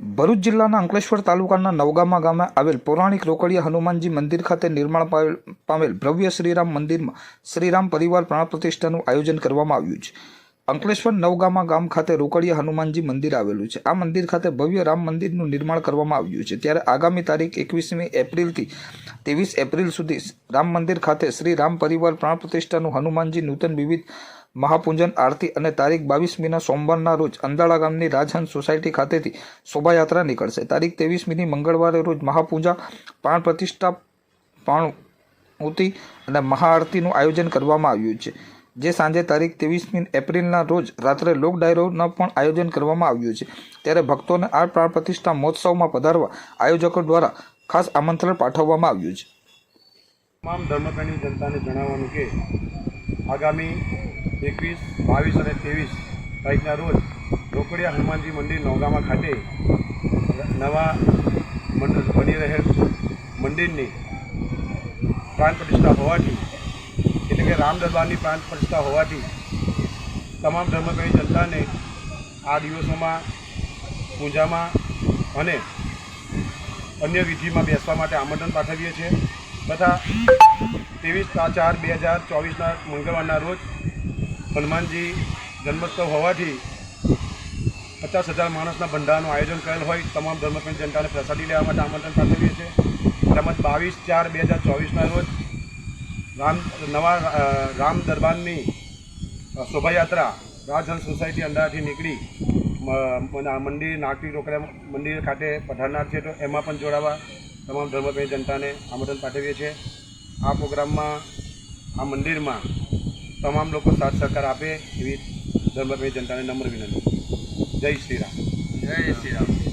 ભરૂચ જિલ્લાના અંકલેશ્વર તાલુકાના નવગામા ગામે આવેલ પૌરાણિક રોકડિયા હનુમાનજી મંદિર ખાતે નિર્માણ પામેલ- ભવ્ય શ્રીરામ મંદિરમાં શ્રીરામ પરિવાર પ્રાણ પ્રતિષ્ઠાનું આયોજન કરવામાં આવ્યું છે. અંકલેશ્વર નવગામા ગામ ખાતે રોકડિયા હનુમાનજી મંદિર આવેલું છે. આ મંદિર ખાતે ભવ્ય રામ મંદિરનું નિર્માણ કરવામાં આવ્યું છે. ત્યારે આગામી તારીખ એકવીસમી એપ્રિલથી ત્રેવીસ એપ્રિલ સુધી રામ મંદિર ખાતે શ્રી રામ પરિવાર પ્રાણ પ્રતિષ્ઠાનું હનુમાનજી નૂતન વિવિધ મહાપૂજન આરતી અને તારીખ બાવીસમીના સોમવારના રોજ અંદાળા ગામની રાજહંસ સોસાયટી ખાતેથી શોભાયાત્રા નીકળશે. તારીખ ત્રેવીસમીની મંગળવારે રોજ મહાપૂજા, પ્રાણ પ્રતિષ્ઠા પાણુતિ અને મહાઆરતીનું આયોજન કરવામાં આવ્યું છે. જે સાંજે તારીખ ત્રેવીસમી એપ્રિલના રોજ રાત્રે લોક ડાયરોનું પણ આયોજન કરવામાં આવ્યું છે. ત્યારે ભક્તોને આ પ્રાણ પ્રતિષ્ઠા મહોત્સવમાં પધારવા આયોજકો દ્વારા ખાસ આમંત્રણ પાઠવવામાં આવ્યું છે. તમામ ધર્મપ્રેમી જનતાને જણાવવાનું કે આગામી એકવીસ, બાવીસ અને ત્રેવીસ તારીખના રોજ રોકડિયા હનુમાનજી મંદિર નવગામા ખાતે નવા બની રહેલ મંદિરની પ્રાણ પ્રતિષ્ઠા હોવાથી એટલે કે રામ દરબારની પ્રાણ પ્રતિષ્ઠા હોવાથી તમામ ધર્મપ્રેમી જનતાને આ દિવસોમાં પૂજામાં અને અન્ય વિધિમાં બેસવા માટે આમંત્રણ પાઠવીએ છીએ તથા ત્રેવીસ ચાર બે હજાર ચોવીસના મંગળવારના રોજ હનુમાનજી જન્મોત્સવ હોવાથી પચાસ હજાર માણસના ભંડારનું આયોજન કરેલ હોય, તમામ ધર્મપ્રેમી જનતાને પ્રસાદી લેવા માટે આમંત્રણ પાઠવીએ છીએ. તેમજ બાવીસ ચાર બે હજાર ચોવીસના રોજ રામ, નવા રામ દરબારની શોભાયાત્રા રાજહંસ સોસાયટી અંદાજથી નીકળી. મંદિર નાગરિક રોકડા મંદિર ખાતે પધારનાર છે, તો એમાં પણ જોડાવા તમામ ધર્મપ્રેમી જનતાને આમંત્રણ પાઠવીએ છીએ. આ પ્રોગ્રામમાં, આ મંદિરમાં તમામ લોકો સાથ સહકાર આપે એવી ધર્મભાઈ જનતાને નમ્ર વિનંતી. જય શ્રી રામ. જય શ્રી રામ.